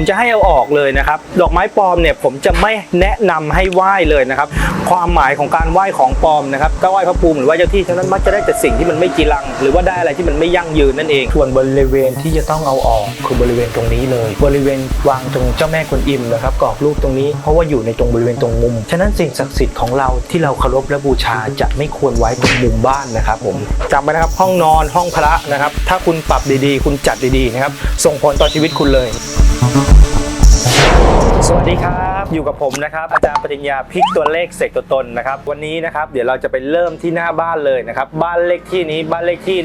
ผมจะให้เอาออกเลยนะครับ ดอกไม้ปลอมเนี่ยผมจะไม่แนะนำให้ไหว้เลยนะครับ ความหมายของการไหว้ของปลอมนะครับก็ไหว้พระภูมิหรือไหว้เจ้าที่ฉะนั้นมักจะได้แต่สิ่งที่มันไม่จีรัง หรือว่าได้อะไรที่มันไม่ยั่งยืนนั่นเองส่วนบริเวณที่จะต้องเอาออกคือบริเวณตรงนี้เลย บริเวณวางตรงเจ้าแม่กวนอิมนะครับกรอบรูปตรงนี้เพราะว่าอยู่ในตรงบริเวณตรงมุมฉะนั้นสิ่งศักดิ์สิทธิ์ของเราที่เราเคารพและบูชาจะไม่ควรไว้ตรงมุมบ้านนะครับผมจำไว้นะครับห้องนอนห้องพระนะครับถ้าคุณปรับดีๆ คุณจัดดีๆนะครับส่งผลต่อชีวิตคุณเลย สวัสดีครับ อยู่กับผมนะครับอาจารย์ปริญญาพลิกตัวเลขเสกตัวตนนะครับวันนี้นะครับเดี๋ยวเราจะไปเริ่มที่หน้าบ้านเลยนะครับบ้านเลขที่นี้บ้านเลขที่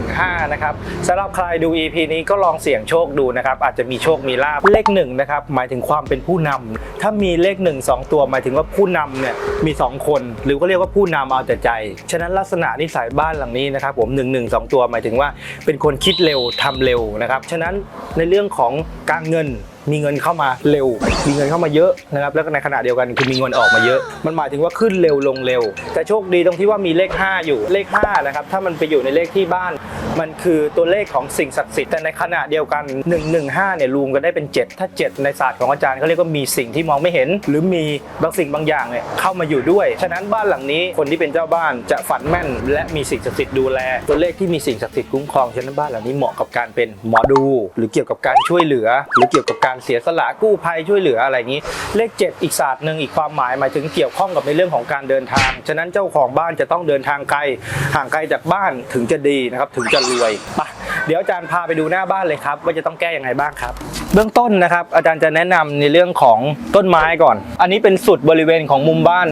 115นะครับสำหรับใครดู EP นี้ก็ลองเสี่ยงโชคดูนะครับอาจจะมีโชคมีลาบเลขหนึ่งนะครับหมายถึงความเป็นผู้นำถ้ามีเลข 1 2 ตัวหมายถึงว่าผู้นำเนี่ยมี 2 คน หรือก็เรียกว่าผู้นำเอาแต่ใจ ฉะนั้นลักษณะนิสัยบ้านหลังนี้นะครับผม1 1 2 ตัวหมายถึงว่าเป็นคนคิดเร็วทำเร็วนะครับฉะนั้นในเรื่องของการเงิน มีเงินเข้ามาเร็ว มีเงินเข้ามาเยอะนะครับแล้วก็ในขณะเดียวกันคือมีเงินออกมาเยอะ มันหมายถึงว่าขึ้นเร็วลงเร็ว แต่โชคดีตรงที่ว่ามีเลข 5 อยู่เลข5นะครับถ้ามันไปอยู่ในเลขที่บ้าน มันคือตัวเลขของสิ่งศักดิ์สิทธิ์แต่ในขณะเดียวกัน 115เนี่ยรวมกันได้เป็น 7 ถ้า 7 ในศาสตร์ของอาจารย์เขาเรียกว่ามีสิ่งที่มองไม่เห็น หรือมีบางสิ่งบางอย่างเนี่ยเข้ามาอยู่ด้วย ฉะนั้นบ้านหลังนี้คนที่เป็นเจ้าบ้านจะฝันแม่น และมีสิ่งศักดิ์สิทธิ์ดูแล ตัวเลขที่มีสิ่งศักดิ์สิทธิ์คุ้มครองฉะนั้นบ้านหลังนี้เหมาะกับการเป็นหมอดู หรือเกี่ยวกับการช่วยเหลือ หรือเกี่ยวกับการเสียสละกู้ภัยช่วยเหลืออะไรอย่างนี้ เลข 7 อีกศาสตร์หนึ่งอีกความหมายหมายถึงเกี่ยวข้องกับในเรื่องของการเดินทาง ฉะนั้นเจ้าของบ้านจะต้องเดินทางไกลห่างไกลจากบ้านถึงจะดีนะครับถึงจะรวยไปเดี๋ยวอาจารย์พาไปดูหน้าบ้านเลยครับ ว่าจะต้องแก้ยังไงบ้างครับ เบื้องต้นนะครับ อาจารย์จะแนะนำในเรื่องของต้นไม้ก่อน อันนี้เป็นสุดบริเวณของมุมบ้าน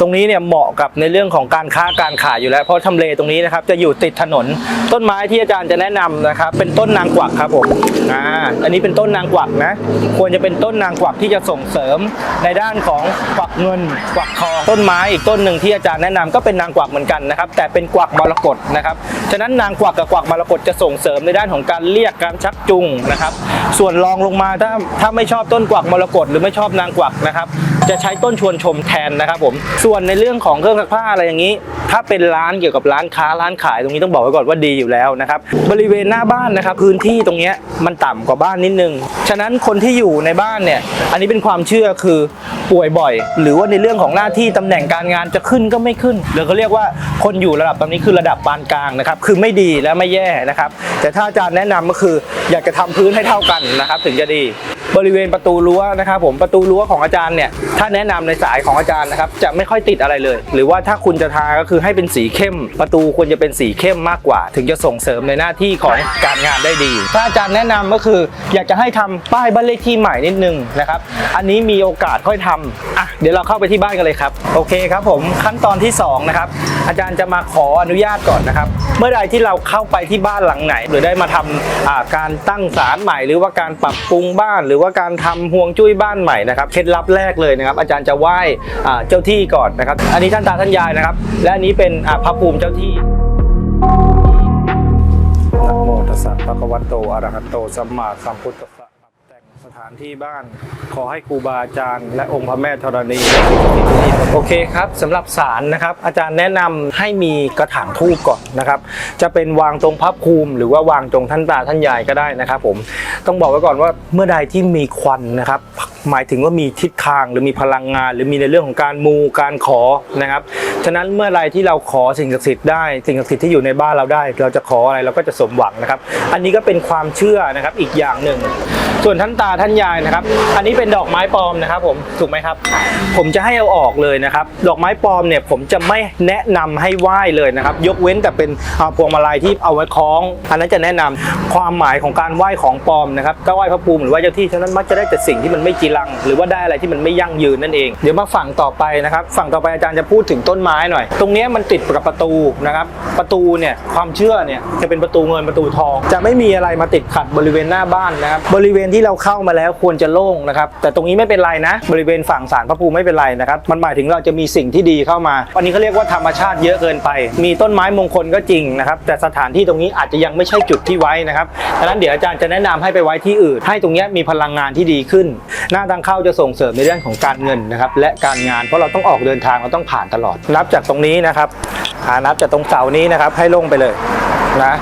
ตรงนี้เนี่ยเหมาะกับในเรื่องของการค้าการขายอยู่แล้ว เพราะทำเลตรงนี้นะครับจะอยู่ติดถนน ต้นไม้ที่อาจารย์จะแนะนำนะครับเป็นต้นนางกวักครับผมอ่าอันนี้เป็นต้นนางกวักนะควรจะเป็นต้นนางกวักที่จะส่งเสริมในด้านของกวักเงินกวักทองต้นไม้อีกต้นหนึ่งที่อาจารย์แนะนำก็เป็นนางกวักเหมือนกันนะครับแต่เป็นกวักมรกตนะครับฉะนั้นนางกวักกับกวักมรกตจะส่งเสริมในด้านของการเรียกการชักจูงนะครับ ส่วนรองลงมาถ้าถ้าไม่ชอบต้นกวักมรกตหรือไม่ชอบนางกวักนะครับจะใช้ต้นชวนชมแทนนะครับผมส่วนวนในเรื่องของเครื่องซักผ้าอะไรอย่างนี้ ถ้าเป็นร้านเกี่ยวกับร้านค้าร้านขายตรงนี้ต้องบอกไว้ก่อนว่าดีอยู่แล้วนะครับบริเวณหน้าบ้านนะครับพื้นที่ตรงนี้มันต่ำกว่าบ้านนิดนึงฉะนั้นคนที่อยู่ในบ้านเนี่ยอันนี้เป็นความเชื่อคือป่วยบ่อย หรือว่าในเรื่องของหน้าที่ตำแหน่งการงานจะขึ้นก็ไม่ขึ้นหรือเขาเรียกว่าคนอยู่ระดับตอนนี้คือระดับปานกลางนะครับคือไม่ดีและไม่แย่นะครับ แต่ถ้าอาจารย์แนะนำก็คืออยากจะทำพื้นให้เท่ากันนะครับ ถึงจะดี บริเวณประตูรั้วนะครับผมประตูรั้วของอาจารย์เนี่ยถ้าแนะนำในสายของอาจารย์นะครับจะไม่ค่อยติดอะไรเลย หรือว่าถ้าคุณจะทาก็คือให้เป็นสีเข้ม ประตูควรจะเป็นสีเข้มมากกว่า ถึงจะส่งเสริมในหน้าที่ของการงานได้ดี ถ้าอาจารย์แนะนำก็คืออยากจะให้ทำป้ายบ้านเลขที่ใหม่นิดนึงนะครับอันนี้มีโอกาสค่อยทำอะเดี๋ยวเราเข้าไปที่บ้านกันเลยครับโอเคครับผมขั้นตอนที่สองนะครับอาจารย์จะมาขออนุญาตก่อนนะครับ เมื่อใดที่เราเข้าไปที่บ้านหลังไหน หรือได้มาทำอ่าการตั้งศาลใหม่ หรือว่าการปรับปรุงบ้านหรือว่าการทำห่วงจุ้ยบ้านใหม่นะครับเคล็ดลับแรกเลยนะครับอาจารย์จะไหว้เจ้าที่ก่อนนะครับ อันนี้ท่านตาท่านยายนะครับ และอันนี้เป็นพระภูมิเจ้าที่นะโมตัสสะภะคะวะโตอะระหะโตสัมมาสัมพุทธัสสะานที่บ้าน ขอให้ครูบาอาจารย์ และองค์พระแม่ธรณีที่นี่โอเคครับสำหรับสารนะครับ อาจารย์แนะนำให้มีกระถางทูบก่อนนะครับ จะเป็นวางตรงพระภูมิ หรือว่าวางตรงท่านตาท่านยายก็ได้นะครับ ผมต้องบอกไว้ก่อนว่าเมื่อใดที่มีควันนะครับหมายถึงว่ามีทิศทางหรือมีพลังงาน หรือมีในเรื่องของการมูการขอนะครับฉะนั้นเมื่อไรที่เราขอสิ่งศักดิ์สิทธิ์ได้สิ่งศักดิ์สิทธิ์ที่อยู่ในบ้านเราได้ เราจะขออะไรเราก็จะสมหวังนะครับ อันนี้ก็เป็นความเชื่อนะครับอีกอย่างหนึ่ง ส่วนท่านตาท่านยายนะครับ อันนี้เป็นดอกไม้ปลอมนะครับ ผมถูกไหมครับ ผมจะให้เอาออกเลยนะครับ ดอกไม้ปลอมเนี่ยผมจะไม่แนะนำให้ไหว้เลยนะครับ ยกเว้นแต่เป็นอาพวงมาลัยที่เอาไว้คล้อง อันนั้นจะแนะนำความหมายของการไหว้ของปลอมนะครับก็ไหว้พระภูมิหรือไหว้เจ้าที่ฉะนั้นมักจะได้แต่สิ่งที่มันไม่จรังหรือว่าได้อะไรที่มันไม่ยั่งยืนนั่นเอง เดี๋ยวมาฝั่งต่อไปนะครับ ฝั่งต่อไปอาจารย์จะพูดถึงต้นไม้หน่อย ตรงนี้มันติดกับประตูนะครับ ประตูเนี่ยความเชื่อเนี่ยจะเป็นประตูเงินประตูทอง จะไม่มีอะไรมาติดขัดบริเวณหน้าบ้านนะครับ บริเวณที่เราเข้ามาแล้วควรจะโล่งนะครับ แต่ตรงนี้ไม่เป็นไรนะ บริเวณฝั่งศาลพระภูมิไม่เป็นไรนะครับ มันหมายถึงเราจะมีสิ่งที่ดีเข้ามา วันนี้เขาเรียกว่าธรรมชาติเยอะเกินไป มีต้นไม้มงคลก็จริงนะครับ แต่สถานที่ตรงนี้อาจจะยังไม่ใช่จุดที่ไว้นะครับดังนั้นเดี๋ยวอาจารย์จะแนะนำให้ไปไว้ที่อื่น ให้ตรงนี้มีพลังงานที่ดีขึ้น หน้าทางเข้าจะส่งเสริมในเรื่องของการเงินนะครับและการงานเพราะเราต้องออกเดินทางเราต้องผ่านตลอด นับจากตรงนี้นะครับนับจากตรงเสานี้นะครับให้ลงไปเลยนะ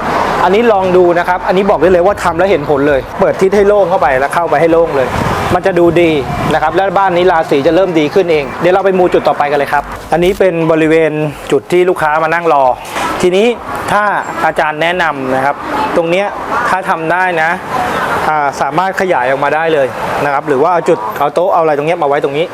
อันนี้ลองดูนะครับ อันนี้บอกได้เลยว่าทำแล้วเห็นผลเลย เปิดทิศให้โล่งเข้าไปแล้วเข้าไปให้โล่งเลย มันจะดูดีนะครับ และบ้านนี้ราศีจะเริ่มดีขึ้นเอง เดี๋ยวเราไปมูจุดต่อไปกันเลยครับ อันนี้เป็นบริเวณจุดที่ลูกค้ามานั่งรอ ทีนี้ ถ้าอาจารย์แนะนำนะครับ ตรงเนี้ยถ้าทำได้นะาสามารถขยายออกมาได้เลยนะครับ หรือว่าเอาจุดเอาโต๊ะเอาอะไรตรงเนี้ยมาไว้ตรงนี้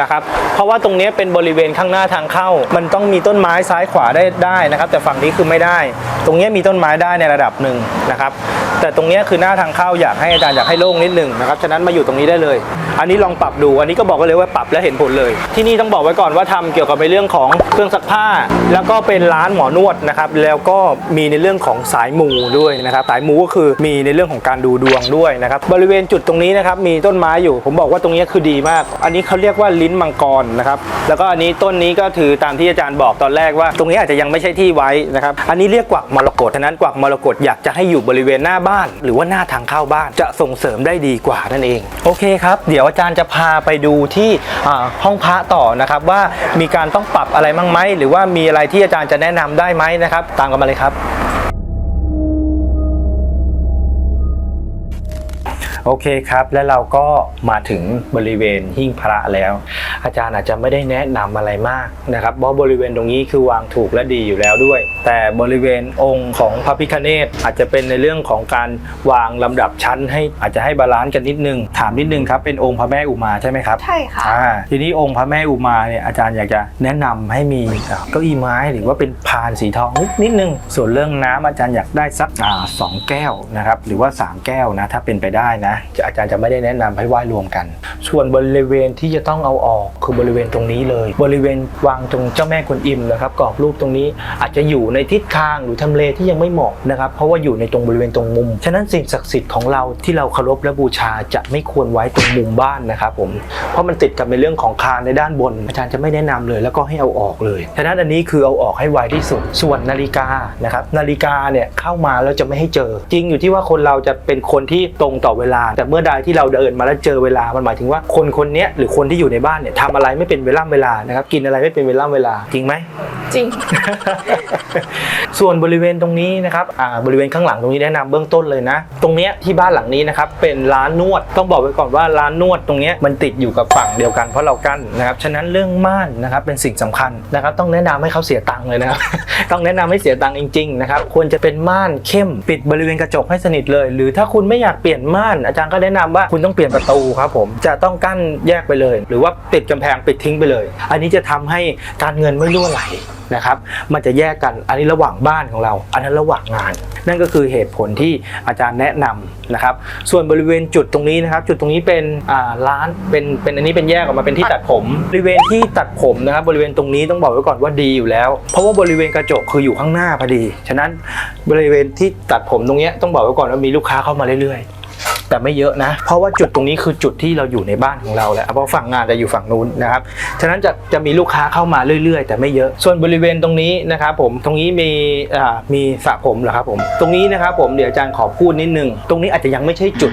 นะครับ เพราะว่าตรงเนี้ยเป็นบริเวณข้างหน้าทางเข้า มันต้องมีต้นไม้ซ้ายขวาได้ได้นะครับ แต่ฝั่งนี้คือไม่ได้ ตรงเนี้ยมีต้นไม้ได้ในระดับหนึ่งนะครับ แต่ตรงเนี้ยคือหน้าทางเข้าอยากให้อาจารย์อยากให้โล่งนิดหนึ่งนะครับ ฉะนั้นมาอยู่ตรงนี้ได้เลย อันนี้ลองปรับดู อันนี้ก็บอกไว้เลยว่าปรับแล้วเห็นผลเลย ที่นี่ต้องบอกไว้ก่อนว่าทำเกี่ยวกับในเรื่องของเครื่องซักผ้า แล้วก็เป็นร้านหมอนวดนะครับ แล้วก็มีในเรื่องของสายมูด้วยนะครับสายมูก็คือมีในเรื่องของการดูดวงด้วยนะครับบริเวณจุดตรงนี้นะครับมีต้นไม้อยู่ ผมบอกว่าตรงนี้คือดีมาก อันนี้เขาเรียกว่าลิ้นมังกรนะครับแล้วก็อันนี้ต้นนี้ก็ถือตามที่อาจารย์บอกตอนแรกว่า ตรงนี้อาจจะยังไม่ใช่ที่ไว้นะครับอันนี้เรียกกวักมรกตฉะนั้นกวักมรกตอยากจะให้อยู่บริเวณหน้าบ้าน หรือว่าหน้าทางเข้าบ้านจะส่งเสริมได้ดีกว่านั่นเอง โอเคครับ เดี๋ยวอาจารย์จะพาไปดูที่ห้องพระต่อนะครับว่ามีการต้องปรับอะไรบ้างไหมหรือว่ามีอะไรที่อาจารย์จะแนะนำได้ไหมนะครับตามกันมาเลยครับ โอเคครับ แล้วเราก็มาถึงบริเวณหิ้งพระแล้ว อาจารย์อาจจะไม่ได้แนะนำอะไรมากนะครับเพราะบริเวณตรงนี้คือวางถูกและดีอยู่แล้วด้วย แต่บริเวณองค์ของพระพิคเนตอาจจะเป็นในเรื่องของการวางลำดับชั้น ให้อาจจะให้บาลานซ์กันนิดนึง ถามนิดนึงครับเป็นองค์พระแม่อุมาใช่ไหมครับใช่ค่ะอ่าทีนี้องค์พระแม่อุมาเนี่ยอาจารย์อยากจะแนะนำให้มีอ่าเก้าอี้ไม้หรือว่าเป็นพานสีทองนิดนิดนึงส่วนเรื่องน้ำอาจารย์อยากได้สักอ่าสองแก้วนะครับหรือว่า 3 แก้วนะถ้าเป็นไปได้นะจะอาจารย์จะไม่ได้แนะนำให้ไหว้รวมกัน ส่วนบริเวณที่จะต้องเอาออกคือบริเวณตรงนี้เลย บริเวณวางตรงเจ้าแม่กวนอิมนะครับกรอบรูปตรงนี้อาจจะอยู่ในทิศทางหรือทำเลที่ยังไม่เหมาะนะครับเพราะว่าอยู่ในตรงบริเวณตรงมุม ฉะนั้นสิ่งศักดิ์สิทธิ์ของเราที่เราเคารพและบูชาจะไม่ควรไว้ตรงมุมบ้านนะครับผมเพราะมันติดกับในเรื่องของคานในด้านบน อาจารย์จะไม่แนะนำเลย แล้วก็ให้เอาออกเลยฉะนั้นอันนี้คือเอาออกให้ไวที่สุด ส่วนนาฬิกานะครับนาฬิกาเนี่ยเข้ามาแล้วจะไม่ให้เจอ จริงอยู่ที่ว่าคนเราจะเป็นคนที่ตรงต่อเวลาแต่เมื่อใดที่เราเดินมาแล้วเจอเวลามันหมายถึงว่าคนคนนี้หรือคนที่อยู่ในบ้านเนี่ยทำอะไรไม่เป็นเวลาเวลานะครับกินอะไรไม่เป็นเวลาเวลาจริงไหม จริง ส่วนบริเวณตรงนี้นะครับอ่าบริเวณข้างหลังตรงนี้แนะนำเบื้องต้นเลยนะ ตรงเนี้ยที่บ้านหลังนี้นะครับเป็นร้านนวดต้องบอกไว้ก่อนว่าร้านนวดตรงเนี้ยมันติดอยู่กับฝั่งเดียวกันเพราะเรากั้นนะครับฉะนั้นเรื่องม่านนะครับเป็นสิ่งสำคัญนะครับต้องแนะนำให้เขาเสียตังค์เลยนะครับ ต้องแนะนำให้เสียตังค์จริงๆนะครับควรจะเป็นม่านเข้มปิดบริเวณกระจกให้สนิทเลย หรือถ้าคุณไม่อยากเปลี่ยนม่านอาจารย์ก็แนะนำว่าคุณต้องเปลี่ยนประตูครับผมจะต้องกั้นแยกไปเลย หรือว่าติดกำแพงปิดทิ้งไปเลย อันนี้จะทำให้การเงินไม่รั่วไหล นะครับ มันจะแยกกันอันนี้ระหว่างบ้านของเรา อันนั้นระหว่างงาน นั่นก็คือเหตุผลที่อาจารย์แนะนำนะครับ ส่วนบริเวณจุดตรงนี้นะครับ จุดตรงนี้เป็นร้านเป็นเป็นอันนี้เป็นแยกออกมาเป็นที่ตัดผมบริเวณที่ตัดผมนะครับ บริเวณตรงนี้ต้องบอกไว้ก่อนว่าดีอยู่แล้ว เพราะว่าบริเวณกระจกคืออยู่ข้างหน้าพอดี ฉะนั้นบริเวณที่ตัดผมตรงเนี้ยต้องบอกไว้ก่อนว่ามีลูกค้าเข้ามาเรื่อยๆ แต่ไม่เยอะนะ เพราะว่าจุดตรงนี้คือจุดที่เราอยู่ในบ้านของเราแหละเพราะฝั่งงานจะอยู่ฝั่งนู้นนะครับฉะนั้นจะจะมีลูกค้าเข้ามาเรื่อยๆ แต่ไม่เยอะ ส่วนบริเวณตรงนี้นะครับผมตรงนี้มีอ่ามีสระผมเหรอครับผมตรงนี้นะครับผมเดี๋ยวอาจารย์ขอพูดนิดนึงตรงนี้อาจจะยังไม่ใช่จุด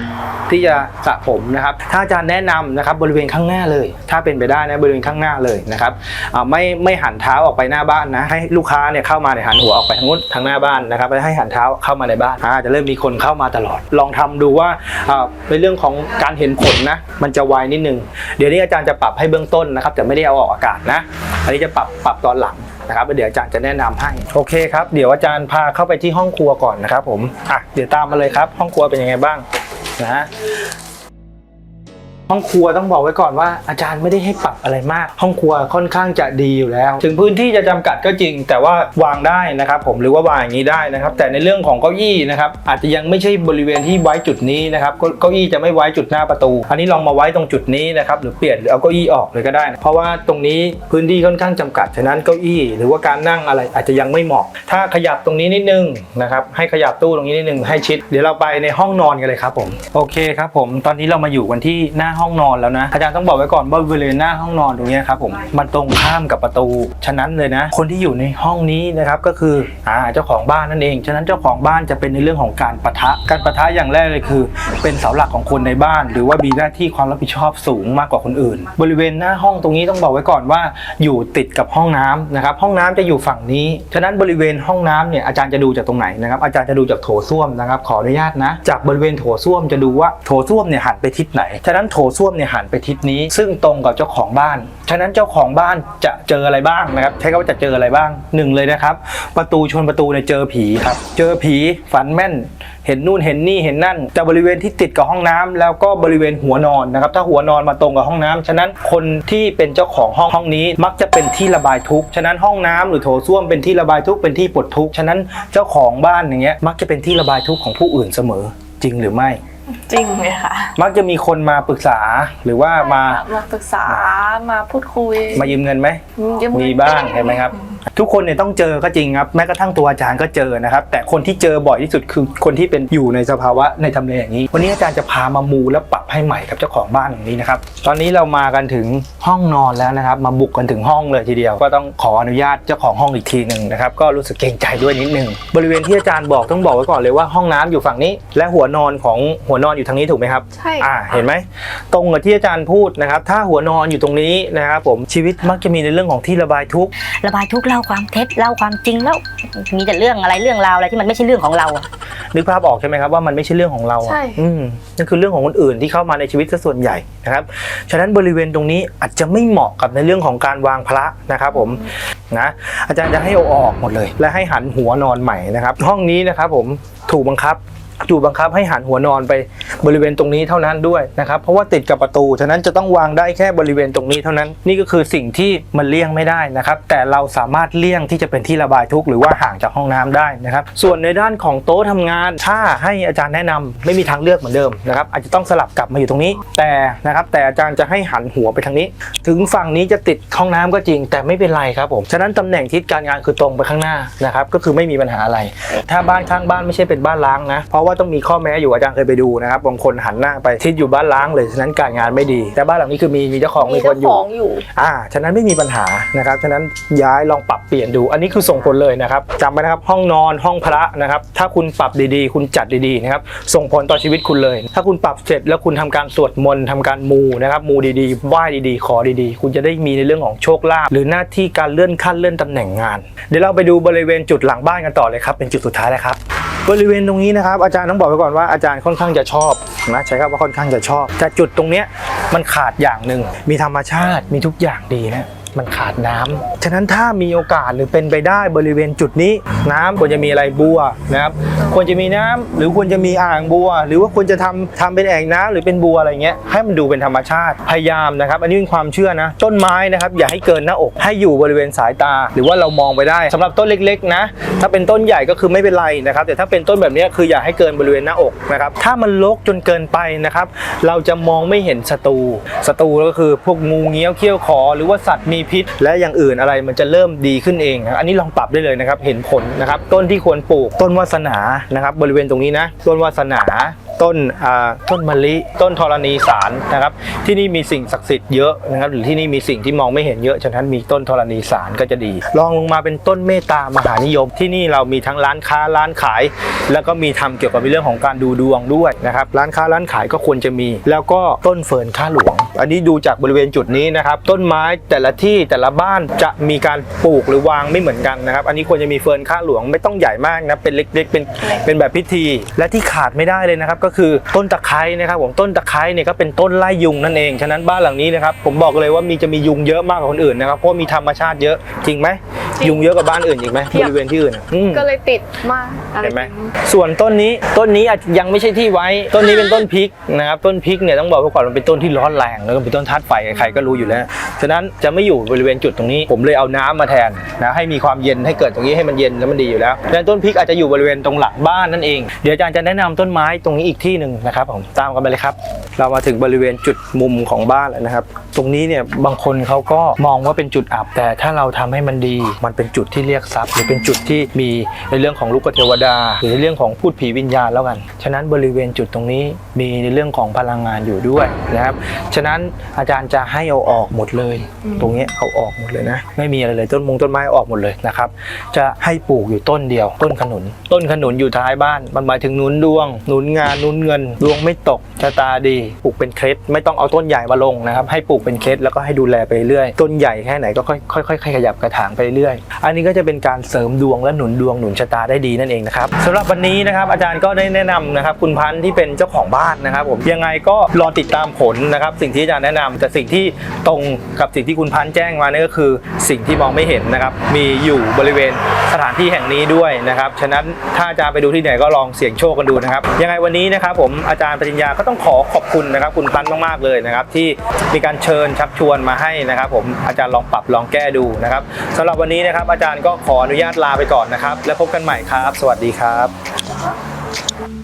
ที่จะสระผมนะครับ ถ้าอาจารย์แนะนำนะครับบริเวณข้างหน้าเลย ถ้าเป็นไปได้นะบริเวณข้างหน้าเลยนะครับอ่าไม่ไม่หันเท้าออกไปหน้าบ้านนะ ให้ลูกค้าเนี่ยเข้ามาเนี่ยหันหัวออกไปทางนู้นทางหน้าบ้านนะครับไม่ให้หันเท้าเข้ามาในบ้านอาจะเริ่มมีคนเข้ามาตลอด ลองทำดูว่าอ่าในเรื่องของการเห็นผลนะ มันจะไวนิดนึง เดี๋ยวนี้อาจารย์จะปรับให้เบื้องต้นนะครับ แต่ไม่ได้เอาออกอากาศนะ อันนี้จะปรับปรับตอนหลังนะครับแล้วเดี๋ยวอาจารย์จะแนะนำให้โอเคครับเดี๋ยวอาจารย์พาเข้าไปที่ห้องครัวก่อนนะครับผมอะเดี๋ยวตามมาเลยครับ ห้องครัวเป็นยังไงบ้างนะ ห้องครัวต้องบอกไว้ก่อนว่าอาจารย์ไม่ได้ให้ปรับอะไรมาก ห้องครัวค่อนข้างจะดีอยู่แล้ว ถึงพื้นที่จะจำกัดก็จริง แต่ว่าวางได้นะครับ ผมหรือว่าวางอย่างนี้ได้นะครับ แต่ในเรื่องของเก้าอี้นะครับอาจจะยังไม่ใช่บริเวณที่ไว้จุดนี้นะครับเก้าเก้าอี้จะไม่ไว้จุดหน้าประตู อันนี้ลองมาไว้ตรงจุดนี้นะครับหรือเปลี่ยนหรือเอาเก้าอี้ออกเลยก็ได้นะเพราะว่าตรงนี้พื้นที่ค่อนข้างจำกัดฉะนั้นเก้าอี้ หรือว่าการนั่งอะไรอาจจะยังไม่เหมาะ ถ้าขยับตรงนี้นิดนึงนะครับให้ขยับตู้ตรงนี้นิดนึงให้ชิด เดี๋ยวเราไปในห้องนอนกันเลยครับผมโอเคครับผมตอนนี้เรามาอยู่กันที่หน้าห้องนอนแล้วนะ อาจารย์ต้องบอกไว้ก่อนว่าบริเวณหน้าห้องนอนตรงเนี้ยครับผมมันตรงข้ามกับประตู ฉะนั้นเลยนะ คนที่อยู่ในห้องนี้นะครับก็คืออ่าเจ้าของบ้านนั่นเอง ฉะนั้นเจ้าของบ้านจะเป็นในเรื่องของการปะทะ การปะทะอย่างแรกเลยคือ เป็นเสาหลักของคนในบ้าน หรือว่ามีหน้าที่ความรับผิดชอบสูงมากกว่าคนอื่น บริเวณหน้าห้องตรงนี้ต้องบอกไว้ก่อนว่า อยู่ติดกับห้องน้ำนะครับห้องน้ำจะอยู่ฝั่งนี้ ฉะนั้นบริเวณห้องน้ำเนี่ยอาจารย์จะดูจากตรงไหนนะครับอาจารย์จะดูจากโถส้วมนะครับขออนุญาตนะ จากบริเวณโถส้วมจะดูว่าโถส้วมเนี่ยหันไปทิศไหน ฉะนั้นโถส้วมเนี่ยหันไปทิศนี้ ซึ่งตรงกับเจ้าของบ้าน ฉะนั้นเจ้าของบ้านจะเจออะไรบ้างนะครับใช้คำว่าจะเจออะไรบ้างหนึ่งเลยนะครับ ประตูชนประตูเนี่ยเจอผีครับ เจอผีฝันแม่น เห็นนู่นเห็นนี่เห็นนั่นแต่บริเวณที่ติดกับห้องน้ำแล้วก็บริเวณหัวนอนนะครับถ้าหัวนอนมาตรงกับห้องน้ำฉะนั้นคนที่เป็นเจ้าของห้องห้องนี้มักจะเป็นที่ระบายทุกข์ฉะนั้นห้องน้ำหรือโถส้วมเป็นที่ระบายทุกข์เป็นที่ปลดทุกข์ฉะนั้นเจ้าของบ้านอย่างเงี้ยมักจะเป็นที่ระบายทุกข์ของผู้อื่นเสมอจริงหรือไม่ จริงเลยค่ะ มักจะมีคนมาปรึกษาหรือว่ามามาปรึกษามาพูดคุย มายืมเงินไหมยืเงิน มีบ้างเห็นไหมครับ ทุกคนเนี่ยต้องเจอก็จริงครับแม้กระทั่งตัวอาจารย์ก็เจอนะครับ แต่คนที่เจอบ่อยที่สุดคือคนที่เป็นอยู่ในสภาวะในทำเลอย่างนี้ วันนี้อาจารย์จะพามามูและปรับให้ใหม่กับเจ้าของบ้านอย่างนี้นะครับ ตอนนี้เรามากันถึงห้องนอนแล้วนะครับ มาบุกกันถึงห้องเลยทีเดียว ก็ต้องขออนุญาตเจ้าของห้องอีกทีหนึ่งนะครับ ก็รู้สึกเกรงใจด้วยนิดนึงบริเวณที่อาจารย์บอกต้องบอกไว้ก่อนเลยว่าห้องน้ำอยู่ฝั่งนี้ และหัวนอนของหัวนอนอยู่ทางนี้ถูกไหมครับใช่อ่าเห็นไหมตรงกับที่อาจารย์พูดนะครับ ถ้าหัวนอนอยู่ตรงนี้นะครับผมชีวิตมักจะมีในเรื่องของที่ระบายทุกข์ระบายทุกข์เล่าความเท็จเล่าความจริงแล้ว มีแต่เรื่องอะไรเรื่องราวอะไรที่มันไม่ใช่เรื่องของเราอะนึกภาพออกใช่ไหมครับว่ามันไม่ใช่เรื่องของเราอะใช่ อืมนั่นคือเรื่องของคนอื่นที่เข้ามาในชีวิตซะส่วนใหญ่นะครับ ฉะนั้นบริเวณตรงนี้อาจจะไม่เหมาะกับในเรื่องของการวางพระนะครับ ผมนะอาจารย์จะให้เอาออกหมดเลย และให้หันหัวนอนใหม่นะครับ ห้องนี้นะครับ ผมถูกบังคับ ถูกบังคับให้หันหัวนอนไปบริเวณตรงนี้เท่านั้นด้วยนะครับ เพราะว่าติดกับประตู ฉะนั้นจะต้องวางได้แค่บริเวณตรงนี้เท่านั้น นี่ก็คือสิ่งที่มันเลี่ยงไม่ได้นะครับ แต่เราสามารถเลี่ยงที่จะเป็นที่ระบายทุกข์หรือว่าห่างจากห้องน้ำได้นะครับ ส่วนในด้านของโต๊ะทำงาน ถ้าให้อาจารย์แนะนำไม่มีทางเลือกเหมือนเดิมนะครับ อาจจะต้องสลับกลับมาอยู่ตรงนี้ แต่นะครับ แต่อาจารย์จะให้หันหัวไปทางนี้ ถึงฝั่งนี้จะติดห้องน้ำก็จริง แต่ไม่เป็นไรครับผม ฉะนั้นตำแหน่งทิศการงานคือตรงไปข้างหน้านะครับ ก็คือไม่มีปัญหาอะไร ถ้าบ้านข้างบ้านไม่ใช่เป็นบ้านล้างนะเพราะว่าต้องมีข้อแม้อยู่อาจารย์เคยไปดูนะครับบางคนหันหน้าไปทิศอยู่บ้านล้างเลยฉะนั้นการงานไม่ดี แต่บ้านหลังนี้คือมีมีเจ้าของมีมีคเจ้านอขยู่องอยู่ อ่า ฉะนั้นไม่มีปัญหานะครับ ฉะนั้นย้ายลองปรับเปลี่ยนดู อันนี้คือส่งผลเลยนะครับจำไว้นะครับ ห้องนอนห้องพระนะครับ ถ้าคุณปรับดีๆ คุณจัดดีๆนะครับ ส่งผลต่อชีวิตคุณเลย ถ้าคุณปรับเสร็จแล้วคุณทำการสวดมนต์ทำการมูนะครับ มูดีๆไหว้ดีๆ ขอดีๆ คุณจะได้มีในเรื่องของโชคลาภหรือหน้าที่การเลื่อนขั้นเลื่อนตำแหน่งงาน เดี๋ยวเราไปดูบริเวณจุดหลังบ้านกันต่อเลยครับ เป็นจุดสุดท้ายแล้วครับ บริเวณตรงนี้นะครับอาจารย์ต้องบอกไว้ก่อนว่าอาจารย์ค่อนข้างจะชอบนะใช้คำว่าค่อนข้างจะชอบแต่จุดตรงเนี้ยมันขาดอย่างหนึ่งมีธรรมชาติมีทุกอย่างดีนะ มันขาดน้ำฉะนั้นถ้ามีโอกาสหรือเป็นไปได้บริเวณจุดนี้ น้ำควรจะมีอะไรบัวนะครับ ควรจะมีน้ำหรือควรจะมีอ่างบัว หรือว่าควรจะทำทำเป็นแอ่งน้ำหรือเป็นบัวอะไรเงี้ยให้มันดูเป็นธรรมชาติพยายามนะครับ อันนี้เป็นความเชื่อนะต้นไม้นะครับ อย่าให้เกินหน้าอกให้อยู่บริเวณสายตา หรือว่าเรามองไปได้สำหรับต้นเล็กๆนะถ้าเป็นต้นใหญ่ก็คือไม่เป็นไรนะครับ แต่ถ้าเป็นต้นแบบนี้คืออย่าให้เกินบริเวณหน้าอกนะครับถ้ามันรกจนเกินไปนะครับ เราจะมองไม่เห็นศัตรูศัตรูก็คือพวกงูเงี้ยวเขี้ยวขอหรือว่าสัตว์มีพิษ และอย่างอื่นอะไรมันจะเริ่มดีขึ้นเองนะอันนี้ลองปรับได้เลยนะครับเห็นผลนะครับต้นที่ควรปลูกต้นวาสนานะครับบริเวณตรงนี้นะต้นวาสนา ต้นอ่าต้นมะลิ ต้นธรณีสารนะครับ ที่นี่มีสิ่งศักดิ์สิทธิ์เยอะนะครับหรือที่นี่มีสิ่งที่มองไม่เห็นเยอะฉะนั้นมีต้นธรณีสารก็จะดีลองลงมาเป็นต้นเมตตามหานิยม ที่นี่เรามีทั้งร้านค้าร้านขาย แล้วก็มีทำเกี่ยวกับเรื่องของการดูดวงด้วยนะครับร้านค้าร้านขายก็ควรจะมี แล้วก็ต้นเฟิร์นข้าหลวง อันนี้ดูจากบริเวณจุดนี้นะครับต้นไม้แต่ละที่แต่ละบ้านจะมีการปลูกหรือวางไม่เหมือนกันนะครับอันนี้ควรจะมีเฟิร์นข้าหลวงไม่ต้องใหญ่มากนะเป็นเล็กๆเป็นเป็นแบบพิธี และที่ขาดไม่ได้เลยนะครับก็คือต้นตะไคร้นะครับผมต้นตะไคร้เนี่ยก็เป็นต้นไล่ยุงนั่นเองฉะนั้นบ้านหลังนี้นะครับผมบอกเลยว่ามีจะมียุงเยอะมากกว่าคนอื่นนะครับเพราะว่ามีธรรมชาติเยอะจริงไหมจริงยุงเยอะกว่าบ้านอื่นอีกไหมเทีบยบริเวณที่อื่นอะอืมก็เลยติดมากอะไรเห็นไหมแบบนี้ส่วนต้นนี้ต้นนี้อาจจะยังไม่ใช่ที่ไว้ ต้นนี้เป็นต้นพริกนะครับต้นพริกเนี่ยต้องบอกไว้ก่อนมันเป็นต้นที่ร้อนแรงแล้วก็เป็นต้นธาตุไฟใครๆก็รู้อยู่แล้วฉะนั้นจะไม่อยู่บริเวณจุดตรงนี้ ผมเลยเอาน้ำมาแทนนะให้มีความเย็นให้เกิดตรงนี้ให้มันเย็นแล้วมันดีอยู่แล้วฉะนั้นต้นพริกอาจจะอยู่บริเวณตรงหลังบ้านนั่นเอง เดี๋ยวอาจารย์จะแนะนำต้นไม้ตรงนี้อีกที่หนึ่งนะครับผมตามกันไปเลยครับ เรามาถึงบริเวณจุดมุมของบ้านแล้วนะครับ ตรงนี้เนี่ยบางคนเขาก็มองว่าเป็นจุดอับ แต่ถ้าเราทำให้มันดี มันเป็นจุดที่เรียกทรัพย์ หรือเป็นจุดที่มีในเรื่องของลูกเทวดา หรือในเรื่องของพูดผีวิญญาณแล้วกัน ฉะนั้นบริเวณจุดตรงนี้มีในเรื่องของพลังงานอยู่ด้วยนะครับ ฉะนั้นอาจารย์จะให้เอาออกหมดเลยตรงเนี้ยเอาออกหมดเลยนะ ไม่มีอะไรเลยต้นมงต้นไม้เอาออกหมดเลยนะครับ จะให้ปลูกอยู่ต้นเดียว ต้นขนุน ต้นขนุนอยู่ท้ายบ้าน มันหมายถึงหนุนดวงหนุนงานหนุนเงิน ดวงไม่ตกชะตาดีปลูกเป็นเคล็ดไม่ต้องเอาต้นใหญ่มาลงนะครับให้ปลูกเป็นเคล็ดแล้วก็ให้ดูแลไปเรื่อยต้นใหญ่แค่ไหนก็ค่อยๆค่อยๆขยับกระถางไปเรื่อยอันนี้ก็จะเป็นการเสริมดวงและหนุนดวงหนุนชะตาได้ดีนั่นเองนะครับสำหรับวันนี้นะครับอาจารย์ก็ได้แนะนำนะครับคุณพันธ์ที่เป็นเจ้าของบ้านนะครับผมยังไงก็รอติดตามผลนะครับสิ่งที่อาจารย์แนะนำแต่สิ่งที่ตรงกับสิ่งที่คุณพันธ์แจ้งมานี่ก็คือสิ่งที่มองไม่เห็นนะครับ มีอยู่บริเวณสถานที่แห่งนี้ด้วยนะครับ ฉะนั้นถ้าอาจารย์ไปดูที่ไหนก็ลองเสี่ยงโชคกันดูนะครับ ยังไงวันนี้นะครับผมอาจารย์ปริญญาก็ต้องขอขอบคุณนะครับ คุณพันธ์มากๆเลยนะครับ ที่มีการเชิญชักชวนมาให้นะครับ ผมอาจารย์ลองปรับลองแก้ดูนะครับสำหรับวันนี้นะครับอาจารย์ก็ขออนุญาตลาไปก่อนนะครับ แล้วพบกันใหม่ครับ สวัสดีครับ